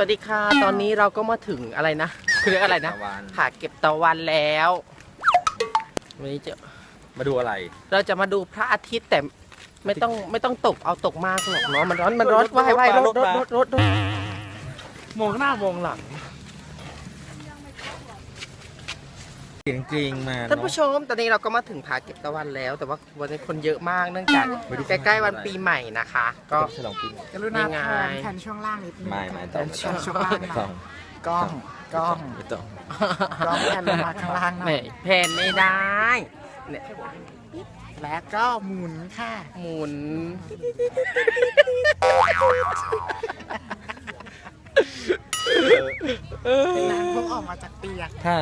สวัสดีค่ะ ตอนนี้เราก็มาถึงอะไรนะคือเรียกอะไรนะ ตะวันผาเก็บตะวันแล้ววันนี้จะมาดูอะไร เราจะมาดูพระอาทิตย์แต่ไม่ต้องไม่ต้องตกเอาตกมากหรอกเนาะมันร้อนมันร้อนว่ายว่ายรถรถรถ รถรถมองหน้ามองหลัง จริงๆมาท่านผู้ชม ตอนนี้เราก็มาถึงผาเก็บตะวันแล้ว แต่ว่าวันนี้คนเยอะมากเนื่องจากไปดูใกล้ๆวันปีใหม่นะคะ ก็ก็ฉลองปีใหม่กรุณายังไงแทนแทนช่วงล่างนิดนึงไม่ไม่แทต้องนช่วงช่วงล่างไม่หน่ต้อองยกล้องกล้องไม่ต้องกล้องแทนลงมาข้างล่างหน่ไม่อยแพนไม่ได้เนี่ยแล้วก็หมุนค่ะ หมุน เป็นน้ำเพิ่งออกมาจากเปียกถ้า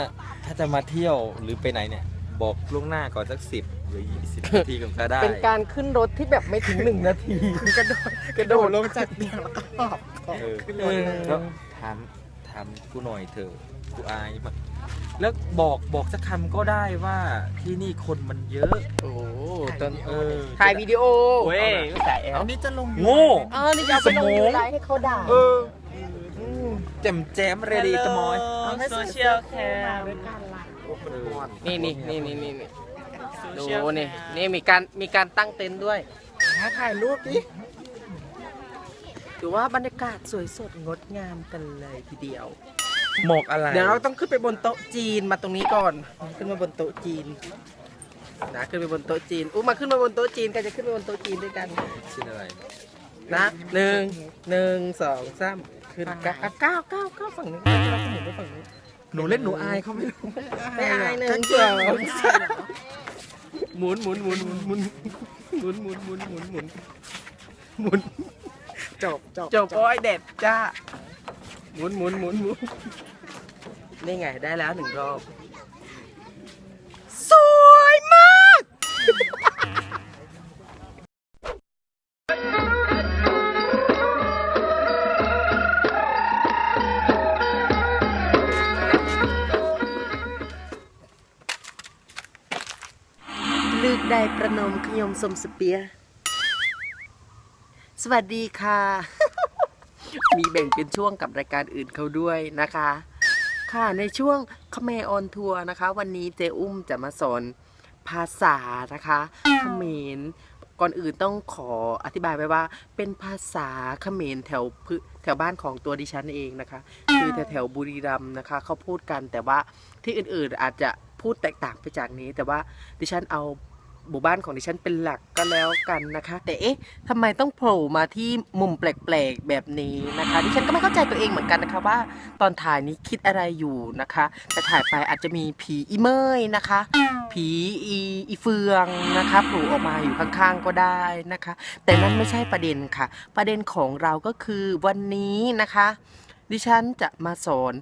ถ้าจะมาเที่ยวหรือไปไหนเนี่ย บอกล่วงหน้าก่อนสักสิบหรือยี่สิบนาทีก็ได้ เป็นการขึ้นรถที่แบบไม่ถึงหนึ่งนาที กระโดดกระโดดลงจากเปียกแล้วก็หอบของเออขึ้นรถเลยแล้วถามถามกูหน่อยเถอะกูอายมากแล้วบอกบอกสักคำก็ได้ว่าที่นี่คนมันเยอะ โอ้ตอนเออถ่ายวิดีโอเว้ยไม่ถ่ายแอลนนี้จะลงโง่เออนี่จะเอาไปลงยูไลฟ์ให้เขาด่าเออ แจมแจมเรดีตะมอยโซเชียลแคมด้วยกันล่ะนี่นี่นี่นี่นี่นี่ดูนี่นี่มีการมีการตั้งเต็นท์ด้วยถ้าถ่ายรูปดิถือว่าบรรยากาศสวยสดงดงามกันเลยทีเดียว หมอกอะไร เดี๋ยวเราต้องขึ้นไปบนโต๊ะจีนมาตรงนี้ก่อน ขึ้นมาบนโต๊ะจีนนะขึ้นไปบนโต๊ะจีนอู้มาขึ้นมาบนโต๊ะจีนกันจะขึ้นไปบนโต๊ะจีนด้วยกันชื่ออะไร นะหนึ่งหนึ่งสองสาม ขึ้นก้าวอะก้าวก้าวก้าวฝั่งนี้ก้าวก้าวหมุนไปฝั่งนี้หนูเล่นหนูอายเขาไม่รู้ไม่อายหนึ่งสองสามหมุนหมุนหมุนหมุนหมุนหมุนหมุนหมุนหมุนหมุนจบจบจบโอ้ยเด็ดจ้าหมุนหมุนหมุนหมุนนี่ไงได้แล้วหนึ่งรอบ ประนมขยมสมสเปีย สวัสดีค่ะ มีแบ่งเป็นช่วงกับรายการอื่นเขาด้วยนะคะ ค่ะในช่วงคเมออนทัวร์นะคะ วันนี้เจอุ้มจะมาสอนภาษานะคะเขมรก่อนอื่นต้องขออธิบายไว้ว่า เป็นภาษาเขมรแถวพื้นแถวบ้านของตัวดิฉันเองนะคะ คือแถวแถวบุรีรัมย์นะคะเขาพูดกันแต่ว่าที่อื่นๆอาจจะพูดแตกต่างไปจากนี้ แต่ว่าดิฉันเอา หมู่บ้านของดิฉันเป็นหลักก็แล้วกันนะคะ แต่เอ๊ะทำไมต้องโผล่มาที่มุมแปลกๆแบบนี้นะคะ ดิฉันก็ไม่เข้าใจตัวเองเหมือนกันนะคะว่าตอนถ่ายนี้คิดอะไรอยู่นะคะ แต่ถ่ายไปอาจจะมีผีอีเมยนะคะ ผีอีอีเฟืองนะคะโผล่ออกมาอยู่ข้างๆก็ได้นะคะ แต่นั่นไม่ใช่ประเด็นค่ะ ประเด็นของเราก็คือวันนี้นะคะ ดิฉันจะมาสอน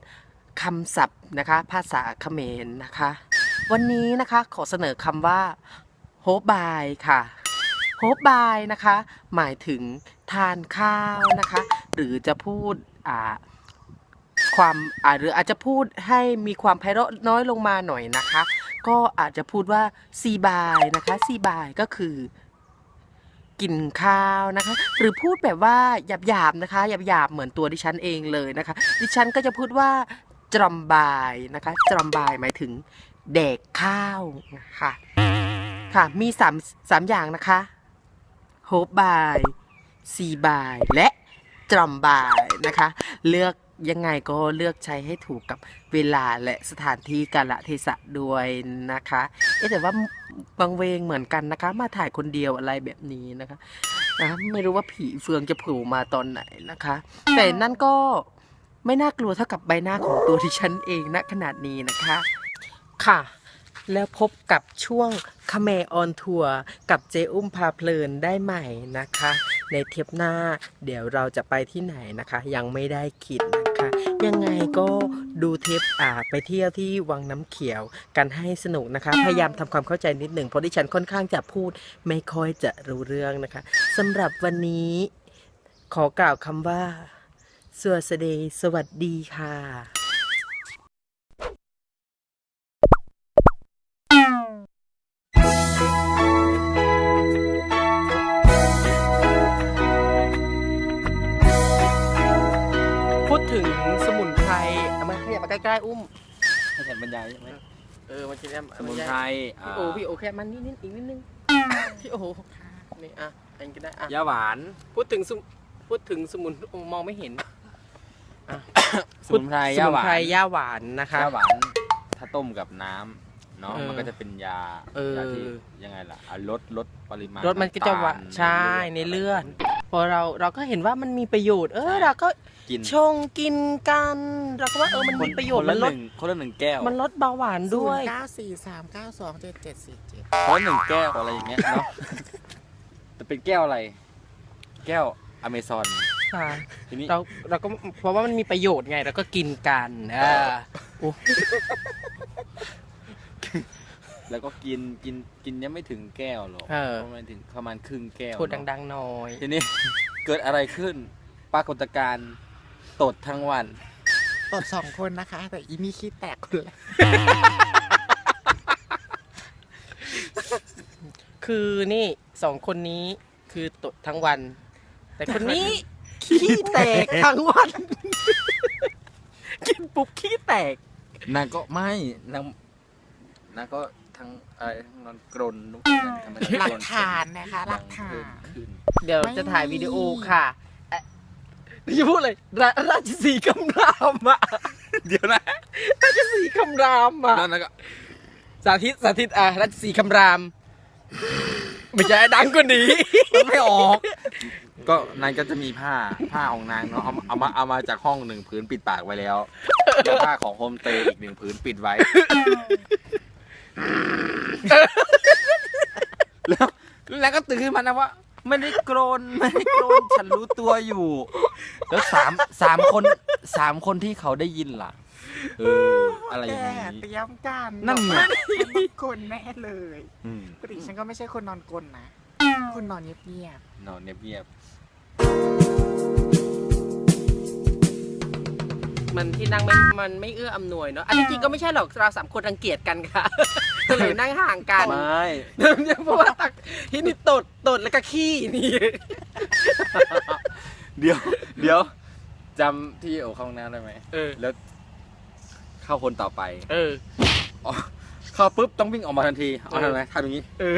คำศัพท์นะคะ ภาษาเขมรนะคะ วันนี้นะคะขอเสนอคำว่า โฮบายค่ะโฮบายนะคะ หมายถึงทานข้าวนะคะ หรือจะพูดอ่าความอ่าหรืออาจจะพูดให้มีความไพเราะน้อยลงมาหน่อยนะคะ ก็อาจจะพูดว่าซีบายนะคะซีบายก็คือ กินข้าวนะคะ หรือพูดแบบว่าหยาบๆนะคะหยาบๆเหมือนตัวดิฉันเองเลยนะคะ ดิฉันก็จะพูดว่าจรอมบายนะคะจรอมบายหมายถึงแดกข้าวนะคะ ค่ะมีสามสามอย่างนะคะโฮบายซีบายและจอมบายนะคะ เลือกยังไงก็เลือกใช้ให้ถูกกับเวลาและสถานที่กาลเทศะด้วยนะคะเอ๊แต่ว่าบางเวงเหมือนกันนะคะ มาถ่ายคนเดียวอะไรแบบนี้นะคะนะไม่รู้ว่าผีเฟืองจะโผล่มาตอนไหนนะคะ แต่นั่นก็ไม่น่ากลัวเท่ากับใบหน้าของตัวที่ฉันเองณขนาดนี้นะคะ ค่ะ แล้วพบกับช่วงคเมออนทัวร์กับเจอุ้มพาเพลินได้ใหม่นะคะ ในเทปหน้าเดี๋ยวเราจะไปที่ไหนนะคะ ยังไม่ได้คิดนะคะ ยังไงก็ดูเทปอ่าไปเที่ยวที่วังน้ำเขียวกันให้สนุกนะคะ พยายามทำความเข้าใจนิดหนึ่งเพราะดิฉันค่อนข้างจะพูดไม่ค่อยจะรู้เรื่องนะคะสำหรับวันนี้ขอกล่าวคำว่าสวัสดีสวัสดีค่ะ ถึงงสมุนไพรเอามาขยับมาใกล้ๆอุ้มให้ฉันบรรยายใช่ไหมเออมันจะได้สมุนไพรพี่โอพี่โอแค่มันนิดนิดอีกนิดนึงพี่โอนี่อะอันนี้ก็ได้อะยาหวานพูดถึงสมุพูดถึงสมุนโอ้มองไม่เห็นสมุนไพรสยามุหนวาไพรนย่าหวานนะคะยาหวานถ้าต้มกับน้ำ เนาะเออมันก็จะเป็นยาเออ ยาที่ยังไงล่ะอะลดลดปริมาณรสมันก็จะหวานำตลใช่ในเลือดพอเราเราก็เห็นว่ามันมีประโยชน์ เออเราก็กินชงกินกันเราก็ว่าเออมันมีประโยชน์คมันละลหดนึ่งคนละหนึ่งแก้วมันลดเบาหวานด้วย เก้าสี่สามเก้าสองเจ็ดเจ็ดสี่เจ็ดคนละหนึ่งแก้วอะไรอย่างเงี้ยเนาะ แต่เป็นแก้วอะไร แก้วอเมซอนค่ะทีนี้ เราเราก็เพราะว่ามันมีประโยชน์ไงเราก็กินกันเออโอ้ แล้วก็กินกินกินยังไม่ถึงแก้วหรอกเออ ประมาณถึงประมาณครึ่งแก้วพูดเนอะดังๆหน่อยทีนี้ เกิดอะไรขึ้น ปรากฏการณ์ตดทั้งวัน ตดสองคนนะคะ แต่อีนี่ขี้แตกคนละคือนี่สองคนนี้คือตดทั้งวัน แต่คนนี้ ขี้แตกทั้งวัน กินปุ๊บขี้แตก นางก็ไม่นางนางก็ ทั้งอะไรทั้งนอนกรนนุกนั่นทำไมหลักกรนฐานนะคะหลักฐาเพิ่มนขึ้นเดี๋ยวไม่จะถ่ายวิดีโอค่ะเอ๊ะจะพูดเลยราราชสีห์คำรามอะเดี๋ยวนะราชสีห์คำรามอะนั่นนะก็สาธิตสาธิตอะราชสีห์คำราม ไม่ใช่ดังกว่านี้ มันไม่ออก ก็นางก็จะมีผ้าผ้าของนางเนาะเอาเอามาเอามาจากห้องหนึ่งผืนปิดปากไว้แล้วแล้วผ้าของโฮมสเตย์อีกหนึ่งผืนปิดไว้ แล้วแล้วก็ตื่นขึ้นมานะว่า ไม่ได้โกรนไม่ได้โกรนฉันรู้ตัวอยู่ แล้วสามสามคนสามคนที่เขาได้ยินล่ะเอออะไรอย่างแกนี้ เตรียมกันนั่นไงฉันนอนกลนแน่เลยอืมปกติฉันก็ไม่ใช่คนนอนกลนนะคนนอนเงียบนอนเงียบ มันที่นั่งไม่มันไม่เอื้ออำนวยเนาะอันที่จริงก็ไม่ใช่หรอกเราสามคนรังเกียจกันค่ะเลยนั่งห่างกันๆไม่เพราะว่าตักที่นี่ตดตดแล้วก็ขี้นี่เดี๋ยว เดี๋ยวจำที่โอเข้าห้องน้ำได้ไหมเออ แล้ว เข้าคนต่อไป เอออ๋อเข้าปุ๊บต้องวิ่งออกมาทันทีเอาทำไมทำอย่างนี้เออ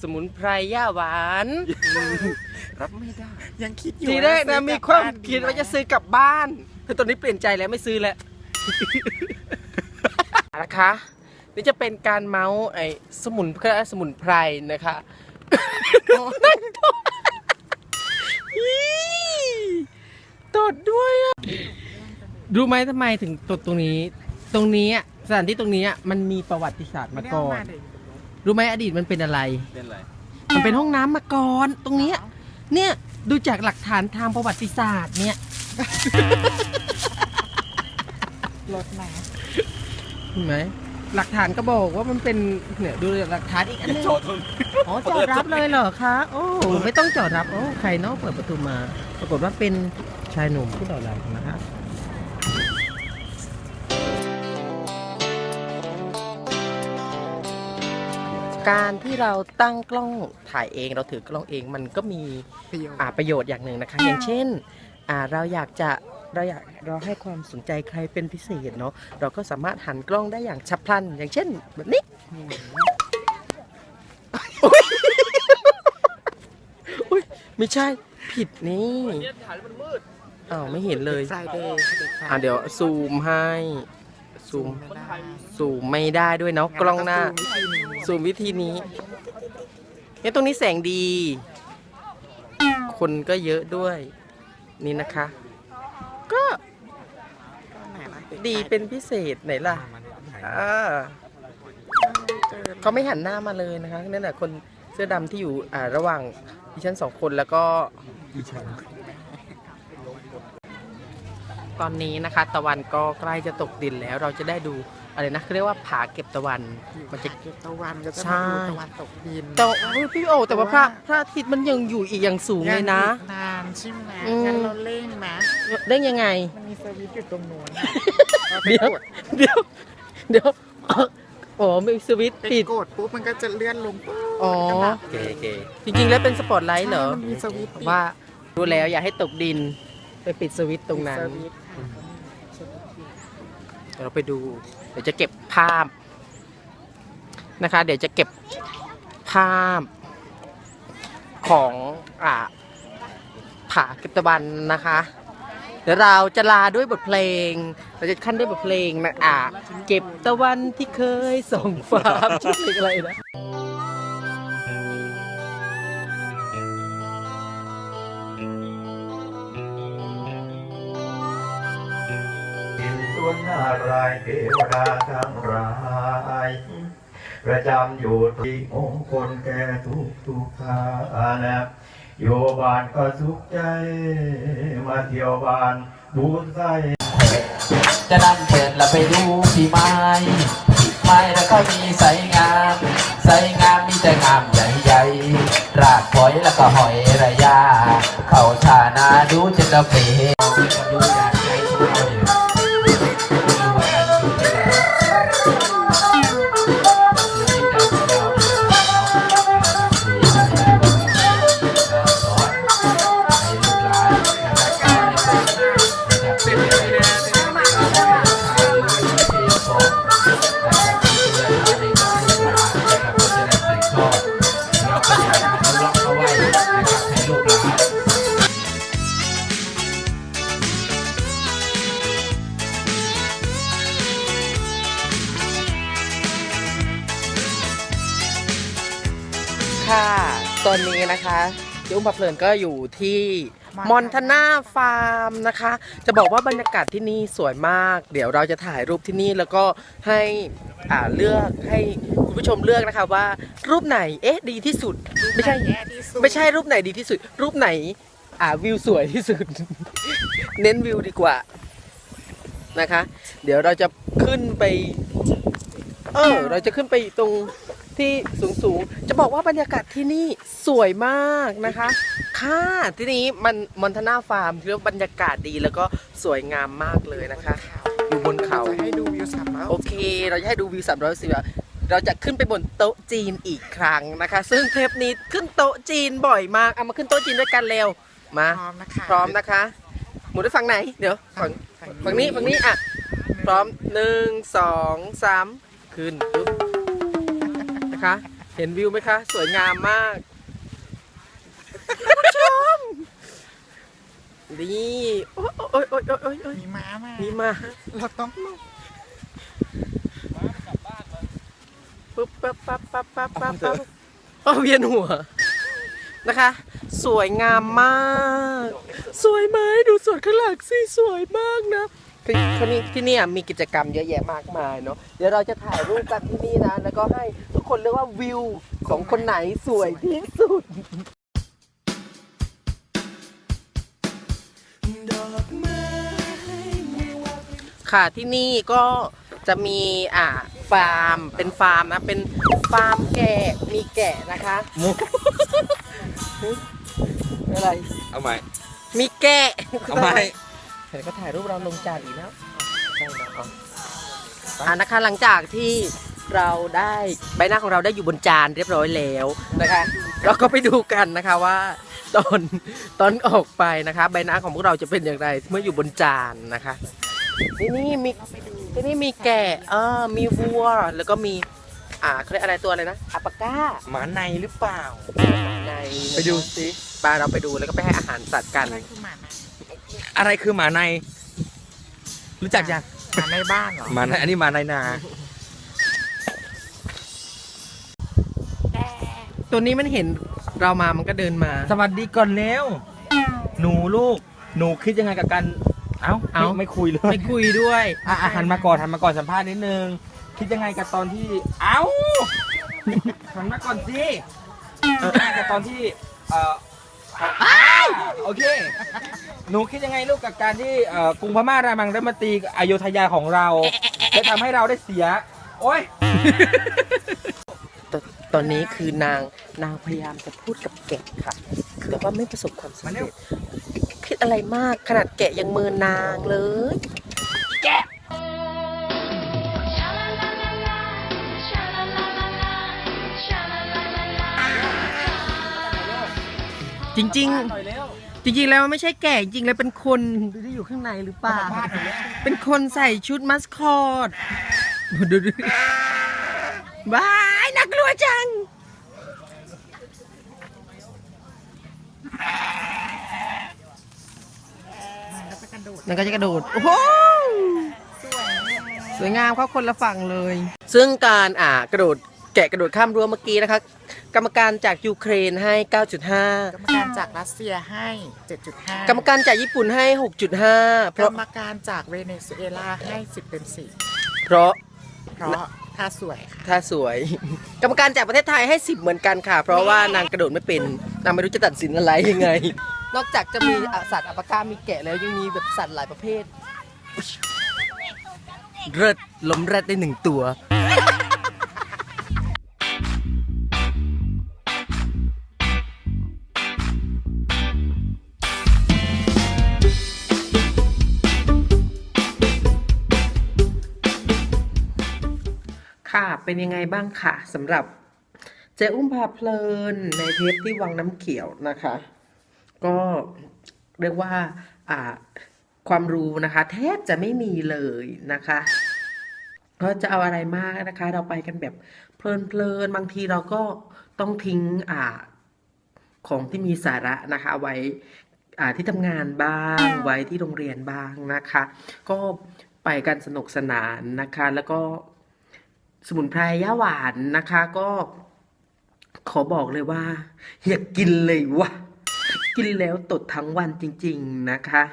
สมุนไพรย่าหวาน รับไม่ได้ๆยังคิดอยู่ทีแรกนะซื้มีกลับความบ้นคิดว่าไหจะซื้อกลับบ้านแต่ตอนนี้เปลี่ยนใจแล้วไม่ซื้อแล้วนะคะนี่จะเป็นการเมาส์ไอ้สมุนไพรสมุนไพรนะคะนั่งตดอี๋ตดด้วยอะรู้ไหมทำไมถึงตดตรงนี้ ตรงนี้อะสถานที่ตรงนี้อะมันมีประวัติศาสตร์ไม่มาได้ก่เอาอนมาเลยรู้ไหมอดีตมันเป็นอะไร เป็นไร มันเป็นห้องน้ำมาก่อน ตรงเนี้ย เนี่ยดูจากหลักฐานทางประวัติศาสตร์เนี่ยรถนะเห็นไหมหลักฐานก็บอกว่ามันเป็นเนี่ยดูหลักฐานอีกอันหนึงโชว์ทุนอ๋อจอดรับเลยเหรอคะโอ้ไม่ต้องจอดรับโอ้ใครเนาะเปิดประตูมา ปรากฏว่าเป็นชายหนุ่มผู้ต่อรับนะคะ การที่เราตั้งกล้องถ่ายเองเราถือกล้องเองมันก็มีประโยชน์ อ่าประโยชน์อย่างหนึ่งนะคะ อย่างเช่นอ่าเราอยากจะเราอยากเราให้ความสนใจใครเป็นพิเศษเนาะเราก็สามารถหันกล้องได้อย่างฉับพลัน อย่างเช่นแบบนี้อุ๊ยไม่ใช่ผิดนี่เนี่ยถ่ายแล้วมันมืดอ้าวไม่เห็นเลยฟรายเดย์อ่าเดี๋ยวซูมให้ ซูมไม่ได้ซูมไม่ได้ด้วยเนาะกล้องหน้าซูมวิธีนี้ซูมวิธีนี้เนี่ยตรงนี้แสงดี คนก็เยอะด้วย นี่นะคะ ก็ไหนล่ะดีเป็นพิเศษไหนล่ะอ่าเจอเขาไม่หันหน้ามาเลยนะคะนั่นแหละคนเสื้อดำที่อยู่อ่าระหว่างดิฉันสองคนแล้วก็ ตอนนี้นะคะ ตะวันก็ใกล้จะตกดินแล้วเราจะได้ดูอะไรนะเขาเรียกว่าผาเก็บตะวัน มันจะเก็บตะวันก็จะใช่มาดูตะวันตกดินแต่ว่าเฮ้ยพี่โอแต่ว่าพระพระอาทิตย์มันยังอยู่อีกอย่างสูงเลยนะงอีกนานใช่ไหมอืมงั้นเราเร่งนะได้ยังไง มันมีสวิตช์อยู่ตรงโน้นอะเราไปเดี๋ยวกดเดี๋ยวเดี๋ยวอ๋อมีสวิตช์เป็นปิดกดปุ๊บมันก็จะเลื่อนลงปุ๊บอ๋อโอเคโอเคจริงๆแล้วเป็นสปอตไลท์เหรอใช่มันมีสวิตช์ปิดว่ารู้แล้วอย่าให้ตกดิน ไปปิดสวิตช์ตรงนั้นสวิตช์ค่ะสวิตช์ปิดเดี๋ยวเราไปดู เดี๋ยวจะเก็บภาพนะคะ เดี๋ยวจะเก็บภาพของอ่าผาเก็บตะวันนะคะ เดี๋ยวเราจะลาด้วยบทเพลง เราจะขั้นด้วยบทเพลงนะอ่าเก็บตะวันที่เคยส่งฟ้าชื่อเพลงอะไรนะายเทวดาทั้งรายประจำอยู่ที่มงคลแก่ทุกทุกทานะอยู่บ้านก็สุขใจ มาเที่ยวบ้านบูนไส้จะนำเชิญเราไปดูพี่ไม้พี่ไม้แล้วก็มีใสงามใสงามมีแต่งามใหญ่ๆรากหอยแล้วก็หอยระยา เขาชานาดูจนเราเปร ก็อยู่ที่มอนทนาฟาร์มนะคะ จะบอกว่าบรรยากาศที่นี่สวยมาก เดี๋ยวเราจะถ่ายรูปที่นี่แล้วก็ให้อ่าเลือกให้คุณผู้ชมเลือกนะคะว่า รูปไหนเอ๊ะดีที่สุด ไม่ใช่แย่ที่สุดไม่ใช่รูปไหนดีที่สุด รูปไหนอ่าวิวสวยที่สุด เน้นวิวดีกว่านะคะ เดี๋ยวเราจะขึ้นไป เออเราจะขึ้นไปตรง ที่สูงๆจะบอกว่าบรรยากาศที่นี่สวยมากนะคะ ค่ะที่นี้มันมอนทนาฟาร์มที่ว่าบรรยากาศดีแล้วก็สวยงามมากเลยนะคะอยู่บนเขาจะให้ดูวิวสามร้อยโอเค เราจะให้ดูวิว3 6 0เราจะขึ้นไปบนโต๊ะจีนอีกครั้งนะคะ ซึ่งเทปนี้ขึ้นโต๊ะจีนบ่อยมากเอามาขึ้นโต๊ะจีนด้วยกันเร็วมาพร้อมนะคะพร้อมนะคะ หมุนไปฝั่งไหนเดี๋ยวฝั่งฝั่งนี้ฝั่งนี้อะพร้อมหนึ่งสองสามขึ้นปุ๊บ นะคะ เห็นวิวไหมคะ สวยงามมากคุณผู้ชมนี่โอ้ยโอ้ยโอ้ยโอ้ยโอ้ยโอ้ยมีม้ามานี่มาเราต้องลงปุ๊บปั๊บปั๊บปั๊บปั๊บปั๊บปั๊บเอาเวียนหัวนะคะ สวยงามมาก สวยไหมดูสวนข้างหลังสิสวยมากนะ ที่ที่นี่ที่เนี่ยมีกิจกรรมเยอะแยะมากมายเนาะเดี๋ยวเราจะถ่ายรูปกันที่นี่นะ แล้วก็ให้ทุกคนเรียกว่าวิวของคนไหนสวยที่สุด ค่ะที่นี่ก็จะมีอ่าฟาร์มเป็นฟาร์มนะเป็นฟาร์มแกะมีแกะนะคะมุกอะไร เอาใหม่มีแกะ เอาใหม่ เห็นก็ถ่ายรูปเราลงจานอีกแล้วใช่นะเอาอ่านะคะหลังจากที่เราได้ใบหน้าของเราได้อยู่บนจานเรียบร้อยแล้วนะคะ เราก็ไปดูกันนะคะว่า ตอนตอนออกไปนะคะ ใบหน้าของพวกเราจะเป็นอย่างไรเมื่ออยู่บนจานนะคะที่นี่มีที่นี่มีแกะเออมีวัวแล้วก็มีอ่าเขาเรียกอะไรตัวอะไรนะอัปปาก้าหมาในหรือเปล่าในไปดูสิไปเราไปดูแล้วก็ไปให้อาหารสัตว์กัน อะไรคือหมาใน อะไรคือหมาใน รู้จักยังหมาในบ้านเหรอหมาในอันนี้หมาในนา ตัวนี้มันเห็นเรามามันก็เดินมา สวัสดีก่อนเร็วหนูลูก หนูคิดยังไงกับการเอ้าเอ้าไม่ไม่คุยเลยไม่คุยด้วยอะอะหันมาก่อนหันมาก่อนสัมภาษณ์นิดนึง คิดยังไงกับตอนที่ เอ้าหันมาก่อนสิคิดยังไงกับตอนที่ เอ่อ โอเค หนูคิดยังไงลูกกับการที่เอ่อกรุงพม่ารามังได้มาตีอโยธยาของเราและทำให้เราได้เสีย โอ้ย ตตอนนี้คือนางนางพยายามจะพูดกับแกะค่ะ แต่ว่าไม่ประสบความสำเร็จคิดอะไรมากขนาดแกะยังเมินนางเลย Sha la la จริง ๆ จริงๆแล้วไม่ใช่แก่จริงๆแล้วเป็นคนที่อยู่ข้างในหรือเปล่า เป็นคนใส่ชุดมัสคอตดูดูบายน่ากลัวจังแล้วก็กระโดดมันก็จะกระโดด โอ้โห สวยงามเขาคนละฝั่งเลย ซึ่งการอ่ากระโดด กะกระโดดข้ามรั้วเมื่อกี้นะคะ กรรมการจากยูเครนให้ กรร9.5มการจากรัสเซียให้ 7.5 กรรมการจากญี่ปุ่นให้ 6.5 เพกรราะรมการจากเวเนซุเอลาให้ 10เป็นเพราะ4เพราะท่าสวยค่ะ ถ้าสวย กรรมการจากประเทศไทยให้ 10 เหมือนกันค่ะ เพราะว่านางกระโดดไม่เป็นนางไม่รู้จะตัดสินอะไรยังไง นอกจากจะมีอะสัตว์อัปกามีแกะแล้วยังมีแบบสัตว์หลายประเภทเริดล้มเริดได้หนึ่งตัว เป็นยังไงบ้างค่ะสำหรับเจ้อุ้มพาเพลินในเทปที่วังน้ำเขียวนะคะ ก็เรียกว่าความรู้นะคะแทบจะไม่มีเลยนะคะก็จะเอาอะไรมากนะคะ เราไปกันแบบเพลินๆบางทีเราก็ต้องทิ้งอ่าของที่มีสาระนะคะไว้อ่ที่ทำงานบ้างไว้ที่โรงเรียนบ้างนะคะ ก็ไปกันสนุกสนานนะคะ แล้วก็ สมุนไพรย่าหวานนะคะ ก็ขอบอกเลยว่า อยากกินเลยวะกินแล้วตดทั้งวันจริง ๆนะคะ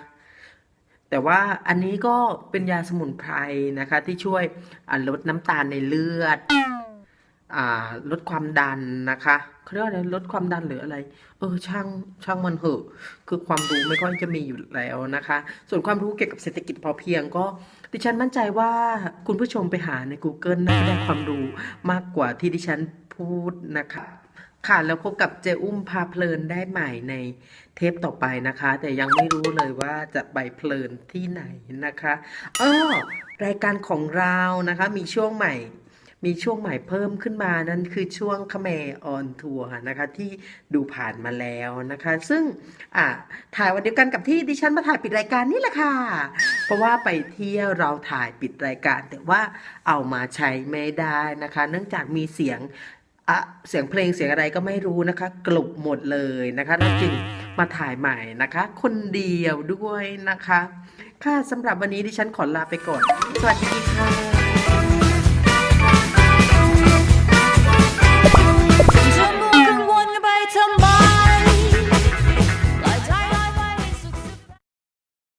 แต่ว่าอันนี้ก็เป็นยาสมุนไพรนะคะ ที่ช่วยลดน้ำตาลในเลือดอลดความดันนะคะเขาเรียกว่าอะไรลดความดันหรืออะไร เออช่างช่างมันเหอะ คือความรู้ไม่ค่อยจะมีอยู่แล้วนะคะ ส่วนความรู้เกี่ยวกับเศรษฐกิจพอเพียงก็ ดิฉันมั่นใจว่าคุณผู้ชมไปหาใน Google น่าจะได้ความรู้มากกว่าที่ดิฉันพูดนะคะ ค่ะแล้วพบกับเจอุ้มพาเพลินได้ใหม่ในเทปต่อไปนะคะ แต่ยังไม่รู้เลยว่าจะไปเพลินที่ไหนนะคะอ้อรายการของเรานะคะมีช่วงใหม่ มีช่วงใหม่เพิ่มขึ้นมานั่นคือช่วงคแมออนทัวร์นะคะที่ดูผ่านมาแล้วนะคะ ซึ่งอะถ่ายวันเดียวกันกับที่ดิฉันมาถ่ายปิดรายการนี่แหละค่ะ เพราะว่าไปเที่ยวเราถ่ายปิดรายการ แต่ว่าเอามาใช้ไม่ได้นะคะ เนื่องจากมีเสียงอะเสียงเพลงเสียงอะไรก็ไม่รู้นะคะ กลบหมดเลยนะคะเราจึงมาถ่ายใหม่นะคะ คนเดียวด้วยนะคะ ค่ะสำหรับวันนี้ดิฉันขอลาไปก่อน สวัสดีค่ะ